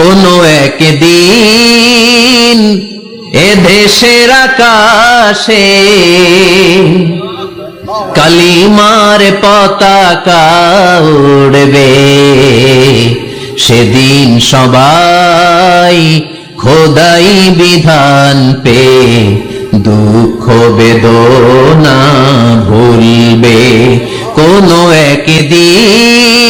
কোনো একদিন এ দেশের আকাশে কালিমার পতাকা উড়বে। সেদিন সবাই খোদাই বিধান পে দুঃখ বেদনা ভুলবে। কোনো একদিন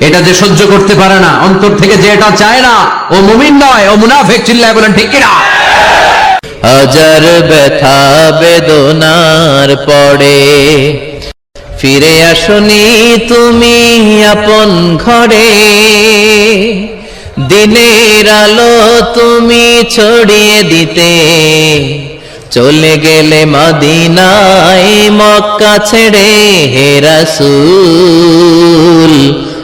এটা যে সহ্য করতে পারে না, অন্তর থেকে যে এটা চায় না, ও মুমিন নয়, ও মুনাফেক চিল্লায় বলেন, ঠিক কিনা? হাজার ব্যথা বেদনার পড়ে। ফিরে আসনি তুমি আপন ঘরে। দিনের আলো তুমি ছড়িয়ে দিতে। চলে গেলে মদিনায় মক্কা ছেড়ে হে রাসূল।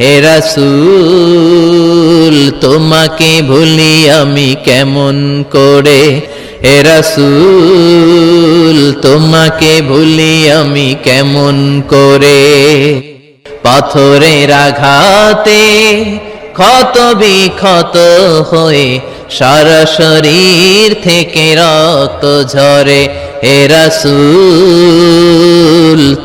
হে রাসূল, তোমাকে ভুলি আমি কেমন করে? হে রাসূল, তোমাকে ভুলি আমি কেমন করে? পাথরের আঘাতে ক্ষত বিক্ষত হয়ে সারা শরীর থেকে রক্ত ঝরে। হে রাসূল,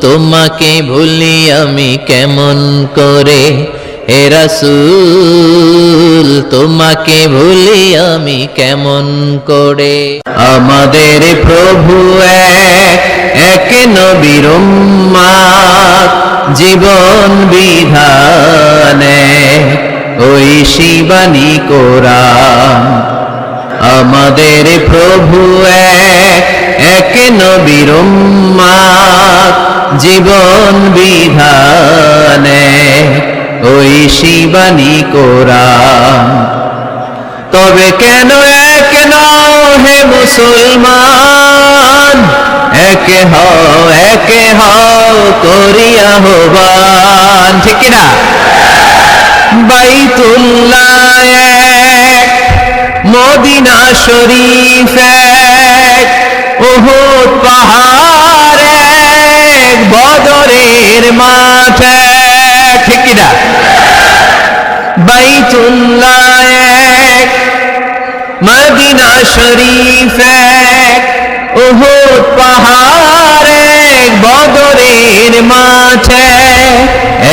তোমাকে ভুলি আমি কেমন করে? হে রাসূল, তোমাকে ভুলি আমি কেমন করে? আমাদের প্রভু এক নবীর জীবন বিধানে, ওই শিবানী কোরআন। আমাদের প্রভু এক নবীর উম্মাত, জীবন বিধানে ওই শিবানী কোরআন। তবে কেন এক নও হে মুসলমান? একে হও একে হও করিয়া হবান ঠিক কিনা? বাইতুল্লাহ মদিনা শরীফ উহুদ পাহাড়, বদরের মাঠ। ঠিক কিনা? বাইতুল্লাহ এক মদিনা শরীফ। এক উহুদ পাহাড়, বদরের মাঠে।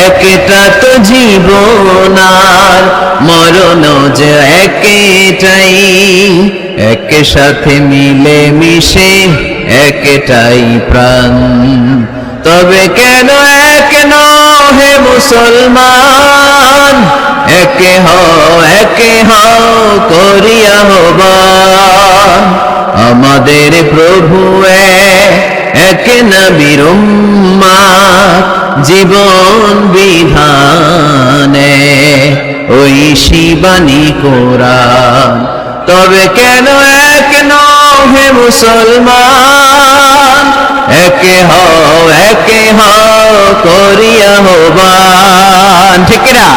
একটা তো জীবন আর মরণ যে একটাই এক সাথে মিলে মিশে একটাই প্রাণ। তবে কেন এক হে মুসলমান? একে হও একে হও করিয়া আমাদের প্রভু এক নবীর উম্মাত, জীবন বিধানে, ওই শিবানী কোরআন। তবে কেন এক হে মুসলমান? একে হও একে হও করিয়া হবান। ঠিক না